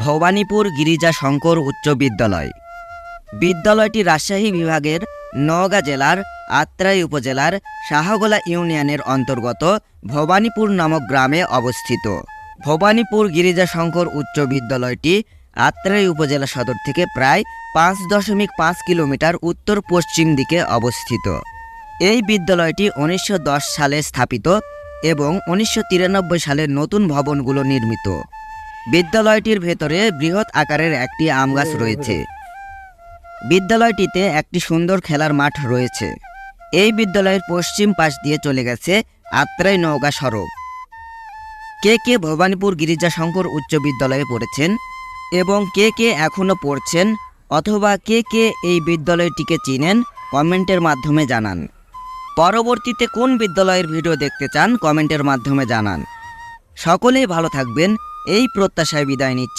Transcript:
ভবানীপুর গিরিজা শঙ্কর উচ্চ বিদ্যালয়। বিদ্যালয়টি রাজশাহী বিভাগের নওগাঁ জেলার আত্রাই উপজেলার শাহগোলা ইউনিয়নের অন্তর্গত ভবানীপুর নামক গ্রামে অবস্থিত। ভবানীপুর গিরিজা শঙ্কর উচ্চ বিদ্যালয়টি আত্রাই উপজেলা সদর থেকে প্রায় পাঁচ দশমিক পাঁচ কিলোমিটার উত্তর পশ্চিম দিকে অবস্থিত। এই বিদ্যালয়টি উনিশশো দশ সালে স্থাপিত এবং উনিশশো তিরানব্বই সালে নতুন ভবনগুলো নির্মিত। বিদ্যালয়টির ভেতরে বৃহৎ আকারের একটি আম গাছ রয়েছে। বিদ্যালয়টিতে একটি সুন্দর খেলার মাঠ রয়েছে। এই বিদ্যালয়ের পশ্চিম পাশ দিয়ে চলে গেছে আত্রাই নওগাঁ সড়ক। কে কে ভবানীপুর গিরিজা শঙ্কর উচ্চ বিদ্যালয়ে পড়েছেন এবং কে কে এখনও পড়ছেন অথবা কে কে এই বিদ্যালয়টিকে চিনেন কমেন্টের মাধ্যমে জানান। পরবর্তীতে কোন বিদ্যালয়ের ভিডিও দেখতে চান কমেন্টের মাধ্যমে জানান। সকলেই ভালো থাকবেন এই প্রত্যাশায় বিদায় নিচ্ছি।